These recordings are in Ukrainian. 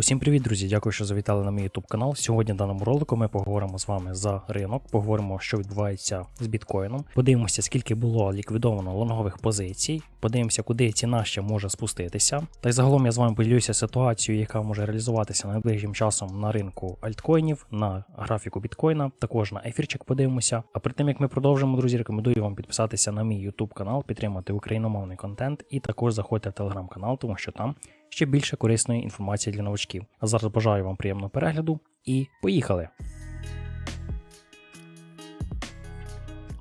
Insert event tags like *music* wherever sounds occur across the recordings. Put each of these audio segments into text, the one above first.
Усім привіт, друзі! Дякую, що завітали на мій YouTube канал. Сьогодні в даному ролику ми поговоримо з вами за ринок, поговоримо, що відбувається з біткоїном. Подивимося, скільки було ліквідовано лонгових позицій. Подивимося, куди ціна ще може спуститися. Та й загалом я з вами поділюся ситуацією, яка може реалізуватися найближчим часом на ринку альткоїнів, на графіку біткоїна, також на ефірчик подивимося. А перед тим як ми продовжимо, друзі, рекомендую вам підписатися на мій YouTube канал, підтримати україномовний контент і також заходьте в телеграм-канал, тому що там ще більше корисної інформації для новачків. А зараз бажаю вам приємного перегляду і поїхали!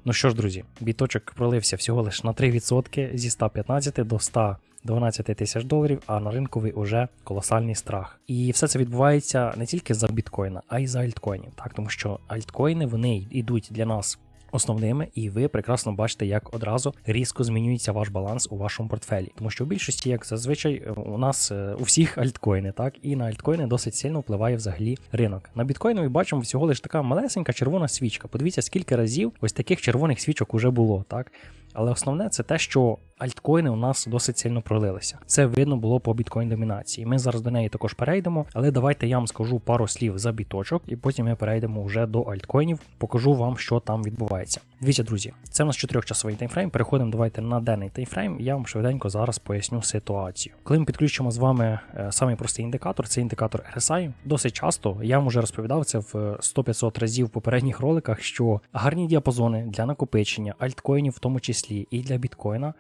Ну що ж, друзі, біточок пролився всього лише на 3% зі 115 до 112 тисяч доларів, а на ринковий уже колосальний страх. І все це відбувається не тільки за біткоїна, а й за альткоїнів. Так, тому що альткоїни вони йдуть для нас основними, і ви прекрасно бачите, як одразу різко змінюється ваш баланс у вашому портфелі. Тому що в більшості, як зазвичай, у нас е, у всіх альткоїни, так і на альткоїни досить сильно впливає взагалі ринок. На біткоїну ми бачимо всього лише така малесенька червона свічка. Подивіться, скільки разів ось таких червоних свічок уже було, так. Але основне це те, що альткоїни у нас досить сильно пролилися. Це видно було по біткоін домінації. Ми зараз до неї також перейдемо, але давайте я вам скажу пару слів за біточок, і потім ми перейдемо вже до альткоїнів. Покажу вам, що там відбувається. Дивіться, друзі, це у нас 4-часовий таймфрейм. Переходимо давайте на денний таймфрейм. Я вам швиденько зараз поясню ситуацію. Коли ми підключимо з вами е, самий простий індикатор, це індикатор RSI. Досить часто я вам вже розповідав це в 100-500 разів в попередніх роликах, що гарні діапазони для накопичення альткоїнів, в тому числі і для біткоїна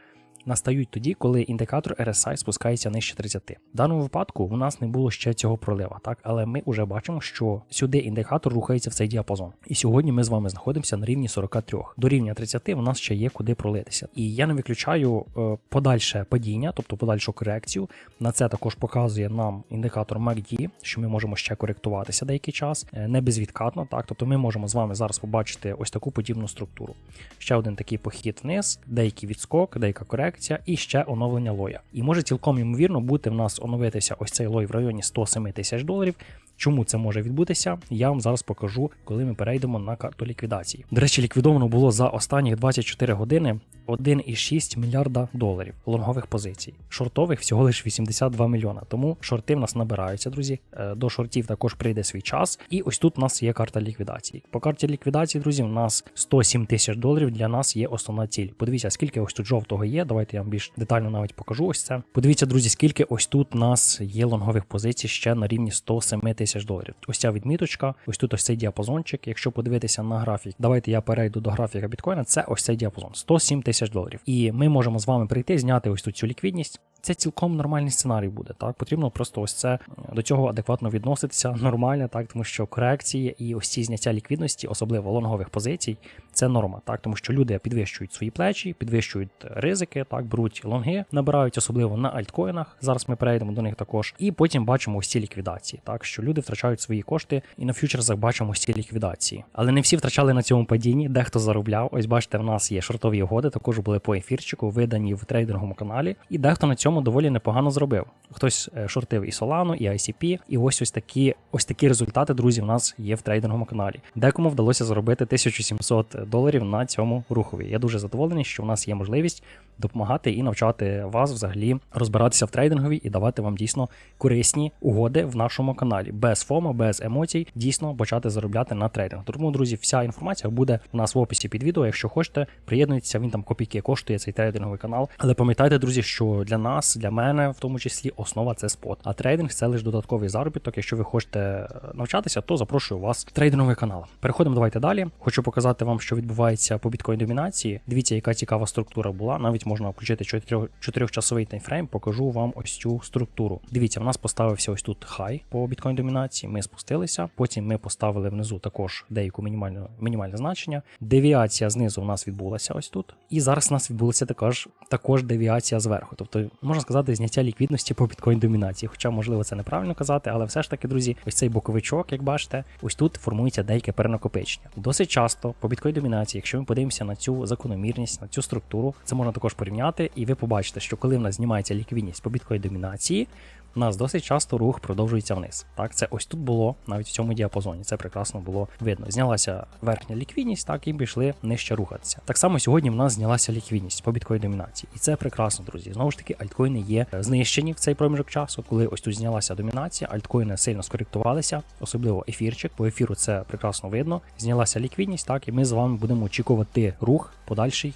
настають тоді, коли індикатор RSI спускається нижче 30. В даному випадку у нас не було ще цього пролива, так але ми вже бачимо, що сюди індикатор рухається в цей діапазон. І сьогодні ми з вами знаходимося на рівні 43. До рівня 30 у нас ще є куди пролитися. І я не виключаю е, подальше падіння, тобто подальшу корекцію. На це також показує нам індикатор MACD, що ми можемо ще коректуватися деякий час, е, не безвідкатно. Так, тобто ми можемо з вами зараз побачити ось таку подібну структуру. Ще один такий похід вниз, деякий відскок, деяка корекція корекція і ще оновлення лоя. І може цілком ймовірно бути в нас оновитися ось цей лой в районі 107 тисяч доларів. Чому це може відбутися, я вам зараз покажу, коли ми перейдемо на карту ліквідації. До речі, ліквідовано було за останні 24 години 1,6 мільярда доларів лонгових позицій. Шортових всього лише 82 мільйона. Тому шорти в нас набираються, друзі. Е, до шортів також прийде свій час. І ось тут у нас є карта ліквідації. По карті ліквідації, друзі, у нас 107 тисяч доларів для нас є основна ціль. Подивіться, скільки ось тут жовтого є. Давайте я вам більш детально навіть покажу ось це. Подивіться, друзі, скільки ось тут нас є лонгових позицій ще на рівні 107 тисяч доларів. Ось ця відміточка, ось тут ось цей діапазончик. Якщо подивитися на графік, давайте я перейду до графіка біткоїна. Це ось цей діапазон 107 тисяч тисяч доларів. І ми можемо з вами прийти, зняти ось тут цю ліквідність. Це цілком нормальний сценарій буде. Так потрібно просто ось це до цього адекватно відноситися нормально, так тому що корекції і ось ці зняття ліквідності, особливо лонгових позицій, це норма, так тому що люди підвищують свої плечі, підвищують ризики, так беруть лонги, набирають особливо на альткоїнах. Зараз ми перейдемо до них також, і потім бачимо ось ці ліквідації, так що люди втрачають свої кошти, і на фьючерсах бачимо ось ці ліквідації. Але не всі втрачали на цьому падінні, дехто заробляв. Ось бачите, в нас є шортові угоди, також були по ефірчику, видані в трейдинговому каналі, і дехто на цьому цьому доволі непогано зробив. Хтось е, шортив і Solano, і ICP, і ось ось такі ось такі результати, друзі, в нас є в трейдинговому каналі. Декому вдалося заробити 1700 доларів на цьому рухові. Я дуже задоволений, що в нас є можливість допомагати і навчати вас взагалі розбиратися в трейдингові і давати вам дійсно корисні угоди в нашому каналі. Без фома, без емоцій, дійсно почати заробляти на трейдинг. Тому, друзі, вся інформація буде у нас в описі під відео. Якщо хочете, приєднуйтеся, він там копійки коштує цей трейдинговий канал. Але пам'ятайте, друзі, що для нас, для мене, в тому числі, основа це спот. А трейдинг це лише додатковий заробіток. Якщо ви хочете е, навчатися, то запрошую вас в трейдинговий канал. Переходимо давайте далі. Хочу показати вам, що відбувається по біткоін домінації. Дивіться, яка цікава структура була. Навіть можна включити 4-часовий таймфрейм, покажу вам ось цю структуру. Дивіться, в нас поставився ось тут хай по біткоін домінації. Ми спустилися, потім ми поставили внизу також деяку мінімальну мінімальне значення. Девіація знизу у нас відбулася ось тут. І зараз у нас відбулася також також девіація зверху. Тобто, можна сказати, зняття ліквідності по біткоін домінації. Хоча, можливо, це неправильно казати, але все ж таки, друзі, ось цей боковичок, як бачите, ось тут формується деяке перенакопичення. Досить часто по біткоін домінації, якщо ми подивимося на цю закономірність, на цю структуру, це можна також порівняти, і ви побачите, що коли в нас знімається ліквідність по біткоін домінації, у нас досить часто рух продовжується вниз. Так, це ось тут було навіть в цьому діапазоні. Це прекрасно було видно. Знялася верхня ліквідність, так і пішли нижче рухатися. Так само сьогодні в нас знялася ліквідність по біткоін домінації, і це прекрасно, друзі. Знову ж таки, альткоїни є знищені в цей проміжок часу, коли ось тут знялася домінація. Альткоїни сильно скоректувалися, особливо ефірчик. По ефіру це прекрасно видно. Знялася ліквідність, так і ми з вами будемо очікувати рух подальший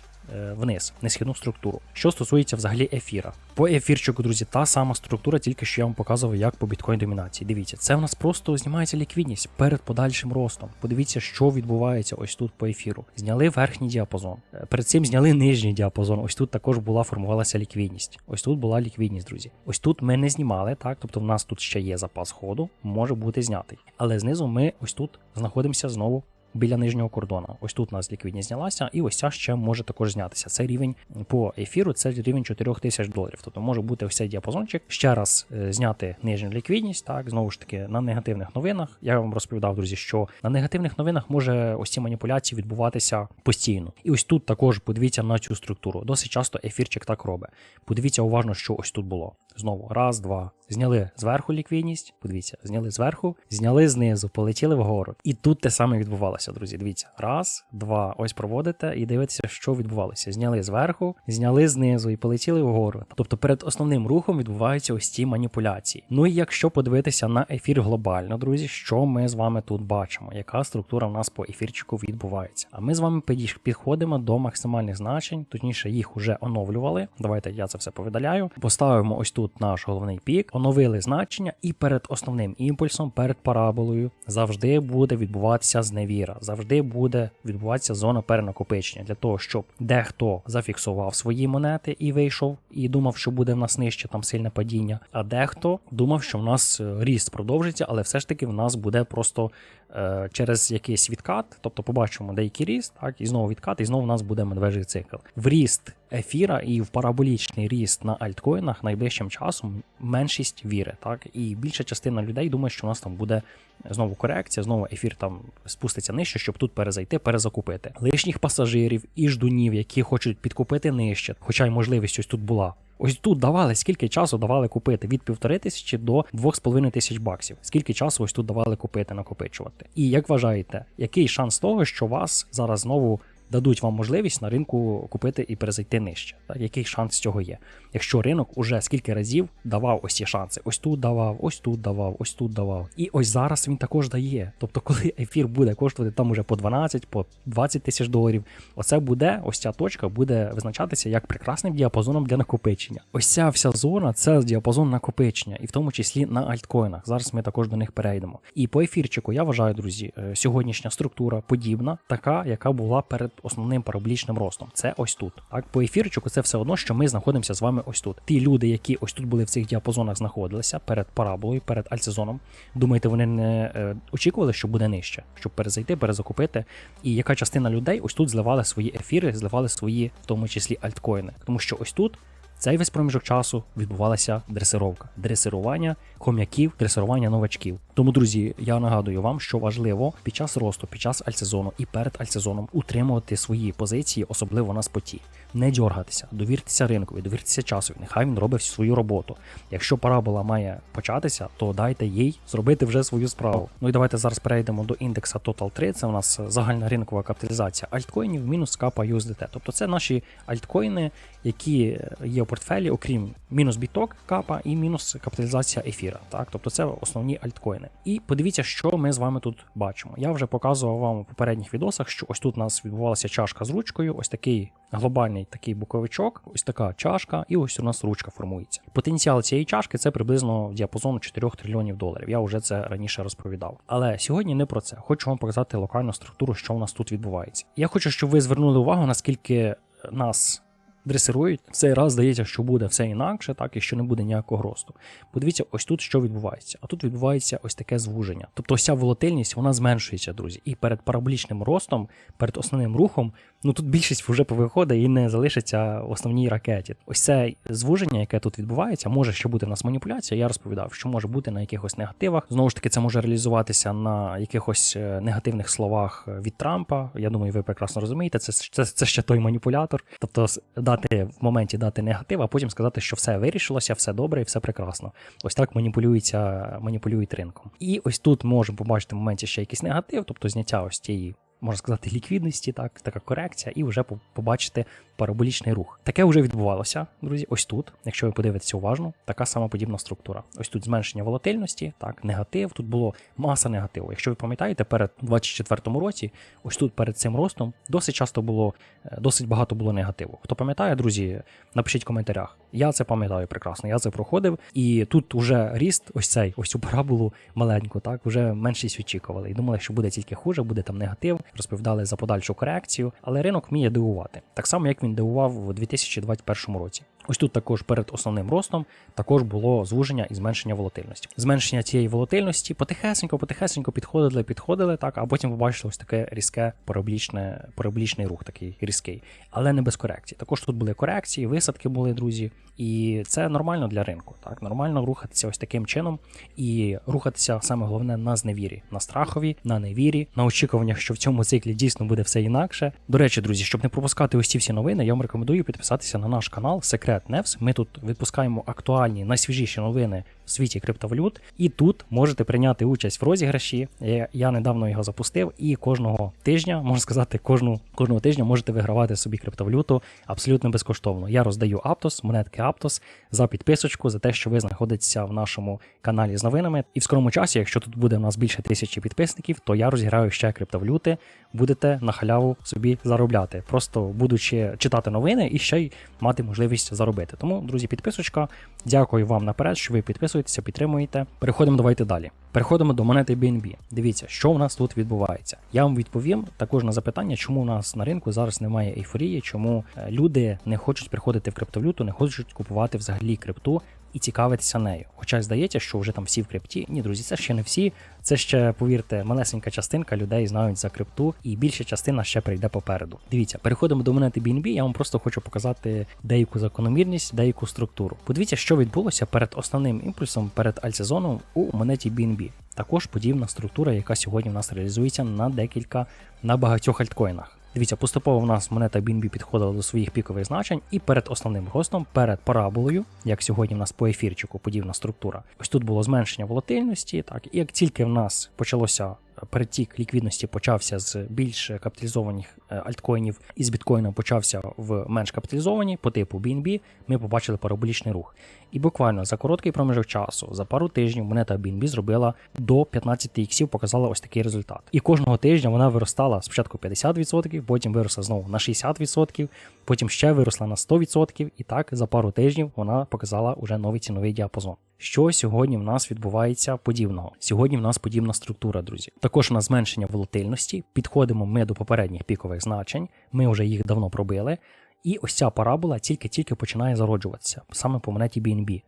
вниз, несхідну структуру. Що стосується взагалі ефіра. По ефірчику, друзі, та сама структура, тільки що я вам показував, як по біткоін домінації. Дивіться, це в нас просто знімається ліквідність перед подальшим ростом. Подивіться, що відбувається ось тут по ефіру. Зняли верхній діапазон. Е, Перед цим зняли нижній діапазон. Ось тут також була формувалася ліквідність. Ось тут була ліквідність, друзі. Ось тут ми не знімали, так, тобто в нас тут ще є запас ходу, може бути знятий. Але знизу ми ось тут знаходимося знову біля нижнього кордона. Ось тут у нас ліквідність знялася, і ось ця ще може також знятися. Це рівень по ефіру, це рівень 4000 доларів. Тобто може бути ось цей діапазончик. Ще раз е, зняти нижню ліквідність. Так, знову ж таки, на негативних новинах. Я вам розповідав, друзі, що на негативних новинах може ось ці маніпуляції відбуватися постійно. І ось тут також подивіться на цю структуру. Досить часто ефірчик так робить. Подивіться уважно, що ось тут було. Знову раз, два. Зняли зверху ліквідність. Подивіться, зняли зверху, зняли знизу, полетіли вгору. І тут те саме відбувалося, друзі. Дивіться, раз, два. Ось проводите і дивитеся, що відбувалося. Зняли зверху, зняли знизу і полетіли вгору. Тобто перед основним рухом відбуваються ось ці маніпуляції. Ну і якщо подивитися на ефір глобально, друзі, що ми з вами тут бачимо? Яка структура в нас по ефірчику відбувається? А ми з вами підходимо до максимальних значень, точніше, їх уже оновлювали. Давайте я це все повидаляю. Поставимо ось тут наш головний пік, оновили значення, і перед основним імпульсом, перед параболою, завжди буде відбуватися зневіра, завжди буде відбуватися зона перенакопичення для того, щоб дехто зафіксував свої монети і вийшов, і думав, що буде в нас нижче там сильне падіння. А дехто думав, що в нас е, ріст продовжиться, але все ж таки в нас буде просто через якийсь відкат, тобто побачимо деякий ріст, так, і знову відкат, і знову в нас буде медвежий цикл. В ріст ефіра і в параболічний ріст на альткоїнах найближчим часом меншість віри, так, і більша частина людей думає, що у нас там буде знову корекція, знову ефір там спуститься нижче, щоб тут перезайти, перезакупити. Лишніх пасажирів і ждунів, які хочуть підкупити нижче, хоча й можливість ось тут була. Ось тут давали, скільки часу давали купити від півтори тисячі до двох з половиною тисяч баксів. Скільки часу ось тут давали купити, накопичувати. І як вважаєте, який шанс того, що вас зараз знову дадуть вам можливість на ринку купити і перезайти нижче? Так, який шанс цього є? Якщо ринок уже скільки разів давав ось ці шанси, ось тут давав, ось тут давав, ось тут давав. І ось зараз він також дає. Тобто, коли *laughs* ефір буде коштувати там уже по 12, по 20 тисяч доларів, оце буде, ось ця точка буде визначатися як прекрасним діапазоном для накопичення. Ось ця вся зона це діапазон накопичення, і в тому числі на альткоїнах. Зараз ми також до них перейдемо. І по ефірчику я вважаю, друзі, е, сьогоднішня структура подібна, така, яка була перед основним параболічним ростом. Це ось тут. Так, по ефірчику це все одно, що ми знаходимося з вами ось тут. Ті люди, які ось тут були в цих діапазонах, знаходилися перед параболою, перед альтсезоном. Думаєте, вони не е, очікували, що буде нижче, щоб перезайти, перезакупити. І яка частина людей ось тут зливали свої ефіри, зливали свої, в тому числі альткоїни. Тому що ось тут цей весь проміжок часу відбувалася дресировка, дресирування ком'яків, дресирування новачків. Тому, друзі, я нагадую вам, що важливо під час росту, під час альсезону і перед альсезоном утримувати свої позиції, особливо на споті. Не дьоргатися, довіртеся ринкові, довіртеся часу. Нехай він робить свою роботу. Якщо парабола має початися, то дайте їй зробити вже свою справу. Ну і давайте зараз перейдемо до індекса Total 3. Це у нас загальна ринкова капіталізація альткоїнів мінус капа USDT. Тобто це наші альткоїни, які є у портфелі, окрім мінус біток капа і мінус капіталізація ефіра. Так, тобто це основні альткоїни. І подивіться, що ми з вами тут бачимо. Я вже показував вам у попередніх відосах, що ось тут у нас відбувалася чашка з ручкою, ось такий глобальний такий боковичок, ось така чашка, і ось у нас ручка формується. Потенціал цієї чашки це приблизно діапазон 4 трильйонів доларів. Я вже це раніше розповідав. Але сьогодні не про це. Хочу вам показати локальну структуру, що у нас тут відбувається. Я хочу, щоб ви звернули увагу, наскільки нас. Дресирують, в цей раз здається, що буде все інакше, так і що не буде ніякого росту. Подивіться, ось тут що відбувається. А тут відбувається ось таке звуження. Тобто ось волатильність вона зменшується, друзі. І перед параболічним ростом, перед основним рухом, ну тут більшість вже повиходить і не залишиться в основній ракеті. Ось це звуження, яке тут відбувається, може ще бути в нас маніпуляція. Я розповідав, що може бути на якихось негативах. Знову ж таки, це може реалізуватися на якихось е, негативних словах від Трампа. Я думаю, ви прекрасно розумієте. Це, це, це ще той маніпулятор. Тобто, дати в моменті дати негатив, а потім сказати, що все вирішилося, все добре і все прекрасно. Ось так маніпулюється, маніпулюють ринком. І ось тут можемо побачити в моменті ще якийсь негатив, тобто зняття ось цієї можна сказати, ліквідності, так, така корекція, і вже побачити параболічний рух. Таке вже відбувалося, друзі. Ось тут, якщо ви подивитеся уважно, така сама подібна структура. Ось тут зменшення волатильності, так, негатив. Тут було маса негативу. Якщо ви пам'ятаєте, перед 24-му році, ось тут перед цим ростом досить часто було, е, досить багато було негативу. Хто пам'ятає, друзі, напишіть в коментарях. Я це пам'ятаю прекрасно. Я це проходив, і тут уже ріст, ось цей, ось цю параболу маленьку, так вже меншість очікували. І думали, що буде тільки хуже, буде там негатив розповідали за подальшу корекцію, але ринок вміє дивувати, так само як він дивував у 2021 році. Ось тут також перед основним ростом також було звуження і зменшення волатильності. Зменшення цієї волатильності потихесенько, потихесенько підходили, підходили, так, а потім побачили ось таке різке параболічне, параболічний рух, такий різкий, але не без корекції. Також тут були корекції, висадки були, друзі, і це нормально для ринку. Так, Нормально рухатися ось таким чином і рухатися саме головне на зневірі, на страхові, на невірі, на очікуваннях, що в цьому циклі дійсно буде все інакше. До речі, друзі, щоб не пропускати ось ці всі новини, я вам рекомендую підписатися на наш канал Секрет Невс. Ми тут відпускаємо актуальні найсвіжіші новини в світі криптовалют, і тут можете прийняти участь в розіграші. Я, недавно його запустив, і кожного тижня, можна сказати, кожну, кожного тижня можете вигравати собі криптовалюту абсолютно безкоштовно. Я роздаю Аптос, монетки Аптос за підписочку, за те, що ви знаходитеся в нашому каналі з новинами. І в скорому часі, якщо тут буде у нас більше тисячі підписників, то я розіграю ще криптовалюти, будете на халяву собі заробляти, просто будучи читати новини і ще й мати можливість заробити. Тому, друзі, підписочка. Дякую вам наперед, що ви підписуєтеся, підтримуєте. Переходимо давайте далі. Переходимо до монети BNB. Дивіться, що у нас тут відбувається. Я вам відповім також на запитання, чому у нас на ринку зараз немає ейфорії, чому е, люди не хочуть приходити в криптовалюту, не хочуть купувати взагалі крипту і цікавитися нею. Хоча здається, що вже там всі в крипті. Ні, друзі, це ще не всі. Це ще, повірте, малесенька частинка людей знають за крипту, і більша частина ще прийде попереду. Дивіться, переходимо до монети BNB, Я вам просто хочу показати деяку закономірність, деяку структуру. Подивіться, що відбулося перед основним імпульсом, перед альтсезоном у монеті BNB. Також подібна структура, яка сьогодні в нас реалізується на декілька на багатьох альткоїнах. Дивіться, поступово в нас монета BNB підходила до своїх пікових значень, і перед основним гостом, перед параболою, як сьогодні в нас по ефірчику подібна структура. Ось тут було зменшення волатильності. Так, і як тільки в нас почалося перетік ліквідності почався з більш капіталізованих е, альткоїнів і з біткоїна почався в менш капіталізовані по типу BNB, ми побачили параболічний рух. І буквально за короткий проміжок часу, за пару тижнів, монета BNB зробила до 15 іксів, показала ось такий результат. І кожного тижня вона виростала спочатку 50%, потім виросла знову на 60%, потім ще виросла на 100%, і так за пару тижнів вона показала уже новий ціновий діапазон. Що сьогодні в нас відбувається подібного? Сьогодні в нас подібна структура, друзі. Також у нас зменшення волатильності. Підходимо ми до попередніх пікових значень. Ми вже їх давно пробили. І ось ця парабола тільки-тільки починає зароджуватися саме по монеті BNB.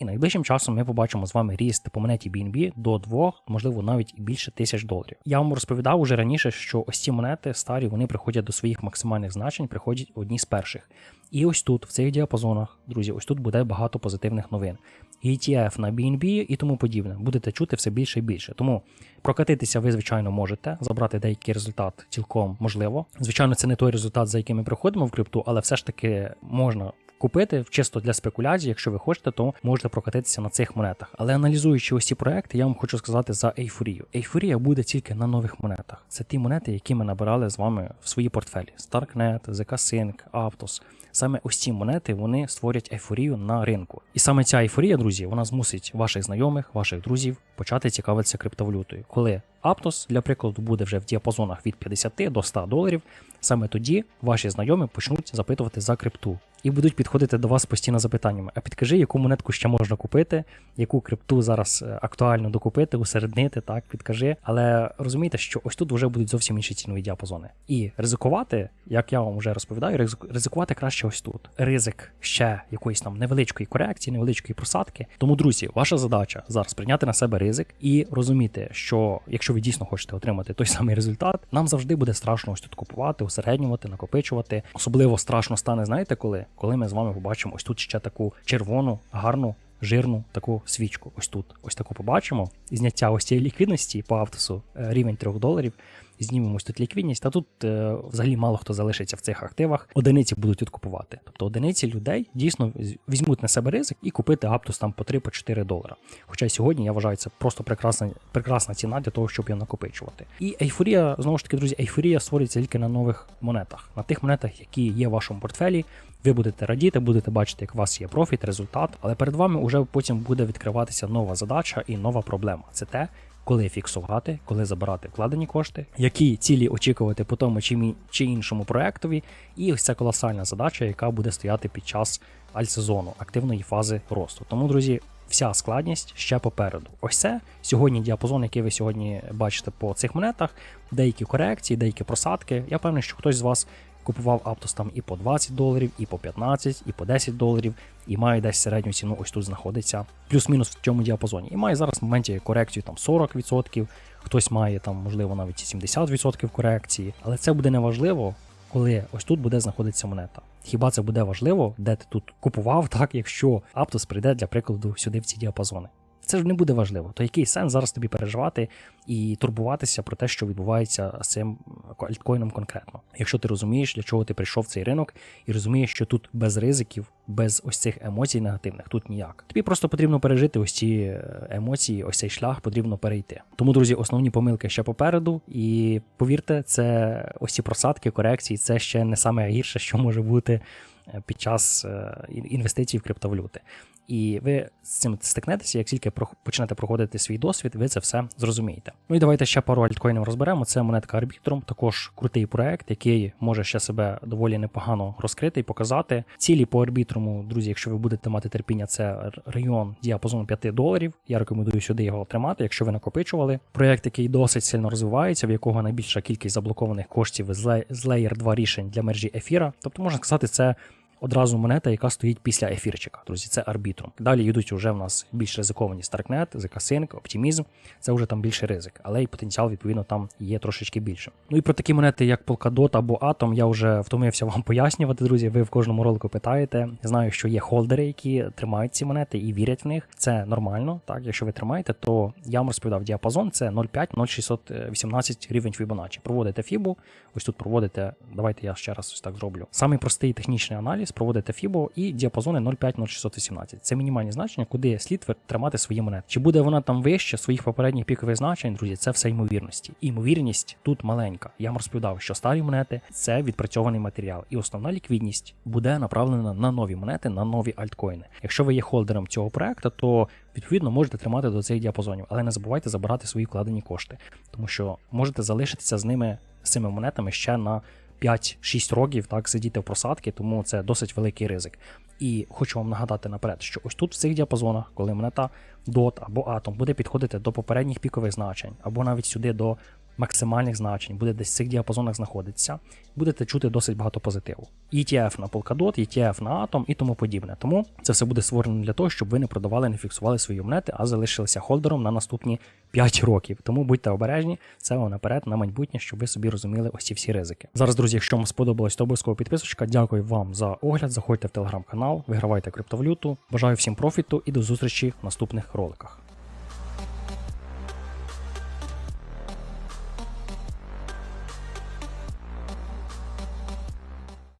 І найближчим часом ми побачимо з вами ріст по монеті BNB до 2, можливо, навіть і більше тисяч доларів. Я вам розповідав уже раніше, що ось ці монети старі вони приходять до своїх максимальних значень, приходять одні з перших. І ось тут, в цих діапазонах, друзі, ось тут буде багато позитивних новин. ETF на BNB і тому подібне. Будете чути все більше і більше. Тому прокатитися ви, звичайно, можете, забрати деякий результат цілком можливо. Звичайно, це не той результат, за яким ми приходимо в крипту, але все ж таки можна. Купити чисто для спекуляцій, якщо ви хочете, то можете прокатитися на цих монетах. Але аналізуючи ось ці проекти, я вам хочу сказати за ейфорію. Ейфорія буде тільки на нових монетах. Це ті монети, які ми набирали з вами в свої портфелі: Starknet, ZK-Sync, Aptos. Саме ось ці монети вони створять ейфорію на ринку. І саме ця ейфорія, друзі, вона змусить ваших знайомих, ваших друзів почати цікавитися криптовалютою. Коли Аптос, для прикладу, буде вже в діапазонах від 50 до 100 доларів, саме тоді ваші знайомі почнуть запитувати за крипту і будуть підходити до вас постійно запитаннями. А підкажи, яку монетку ще можна купити, яку крипту зараз е, актуально докупити, усереднити, так, підкажи. Але розумієте, що ось тут вже будуть зовсім інші цінові діапазони. І ризикувати, як я вам вже розповідаю, ризикувати краще ось тут. Ризик ще якоїсь там невеличкої корекції, невеличкої просадки. Тому, друзі, ваша задача зараз прийняти на себе ризик і розуміти, що якщо ви дійсно хочете отримати той самий результат, нам завжди буде страшно ось тут купувати, усереднювати, накопичувати. Особливо страшно стане, знаєте, коли? Коли ми з вами побачимо ось тут ще таку червону, гарну, жирну таку свічку. Ось тут. Ось таку побачимо. І зняття ось цієї ліквідності по автосу е, рівень 3 доларів. І знімемо ось тут ліквідність, та тут е, взагалі мало хто залишиться в цих активах. Одиниці будуть тут купувати. Тобто одиниці людей дійсно візьмуть на себе ризик і купити Аптус там по 3-4 долара. Хоча сьогодні я вважаю це просто прекрасна, прекрасна ціна для того, щоб його накопичувати. І ейфорія, знову ж таки, друзі, ейфорія створюється тільки на нових монетах, на тих монетах, які є в вашому портфелі. Ви будете радіти, будете бачити, як у вас є профіт, результат, але перед вами вже потім буде відкриватися нова задача і нова проблема. Це те, коли фіксувати, коли забирати вкладені кошти, які цілі очікувати по тому чи, іншому проектові, і ось ця колосальна задача, яка буде стояти під час альтсезону, активної фази росту. Тому, друзі, вся складність ще попереду. Ось це сьогодні діапазон, який ви сьогодні бачите по цих монетах, деякі корекції, деякі просадки. Я певний, що хтось з вас купував Аптос там і по 20 доларів, і по 15, і по 10 доларів, і має десь середню ціну ось тут знаходиться, плюс-мінус в цьому діапазоні. І має зараз в моменті корекцію там 40%, хтось має там, можливо, навіть і 70% корекції, але це буде неважливо, коли ось тут буде знаходитися монета. Хіба це буде важливо, де ти тут купував, так, якщо Аптос прийде для прикладу сюди в ці діапазони? Це ж не буде важливо. То який сенс зараз тобі переживати і турбуватися про те, що відбувається з цим альткоїном конкретно? Якщо ти розумієш, для чого ти прийшов в цей ринок, і розумієш, що тут без ризиків, без ось цих емоцій негативних, тут ніяк. Тобі просто потрібно пережити ось ці е, емоції, ось цей шлях потрібно перейти. Тому, друзі, основні помилки ще попереду, і повірте, це ось ці просадки, корекції, це ще не саме гірше, що може бути е, під час е, інвестицій в криптовалюти. І ви з цим стикнетеся, як тільки почнете проходити свій досвід, ви це все зрозумієте. Ну і давайте ще пару альткоїнів розберемо. Це монетка Arbitrum, також крутий проект, який може ще себе доволі непогано розкрити і показати. Цілі по арбітруму, друзі, якщо ви будете мати терпіння, це район діапазону 5 доларів. Я рекомендую сюди його тримати, якщо ви накопичували. Проект, який досить сильно розвивається, в якого найбільша кількість заблокованих коштів з ле- з Layer 2 рішень для мережі ефіра. Тобто можна сказати, це одразу монета, яка стоїть після ефірчика. Друзі, це арбітрум. Далі йдуть вже в нас більш ризиковані ZK Sync, Optimism. Це вже там більше ризик, але і потенціал, відповідно, там є трошечки більше. Ну і про такі монети, як Polkadot або Atom, я вже втомився вам *laughs* пояснювати, друзі. Ви в кожному ролику питаєте. Знаю, що є холдери, які тримають ці монети і вірять в них. Це нормально. Так, якщо ви тримаєте, то я вам розповідав діапазон. Це 0,5-0,618 рівень Fibonacci. Проводите фібу, ось тут проводите. Давайте я ще раз ось так зроблю. Самий простий технічний аналіз, проводите фібо і діапазони 0,5-0,618. Це мінімальні значення, куди слід тримати свої монети. Чи буде вона там вище своїх попередніх пікових значень, друзі? Це все ймовірності. І ймовірність тут маленька. Я вам розповідав, що старі монети це відпрацьований матеріал, і основна ліквідність буде направлена на нові монети, на нові альткоїни. Якщо ви є холдером цього проекту, то відповідно можете тримати до цих діапазонів, але не забувайте забирати свої вкладені кошти, тому що можете залишитися з ними з цими монетами ще на 5-6 років, так сидіти в просадки, тому це досить великий ризик. І хочу вам нагадати наперед, що ось тут в цих діапазонах, коли монета DOT або Atom буде підходити до попередніх пікових значень, або навіть сюди до максимальних значень, буде десь в цих діапазонах знаходитися, будете чути досить багато позитиву. ETF на Polkadot, ETF на Atom і тому подібне. Тому це все буде створено для того, щоб ви не продавали, не фіксували свої монети, а залишилися холдером на наступні 5 років. Тому будьте обережні, це вам наперед на майбутнє, щоб ви собі розуміли ось ці всі ризики. Зараз, друзі, якщо вам сподобалось, то обов'язково підписочка. Дякую вам за огляд. Заходьте в телеграм-канал, вигравайте криптовалюту. Бажаю всім профіту і до зустрічі в наступних роликах.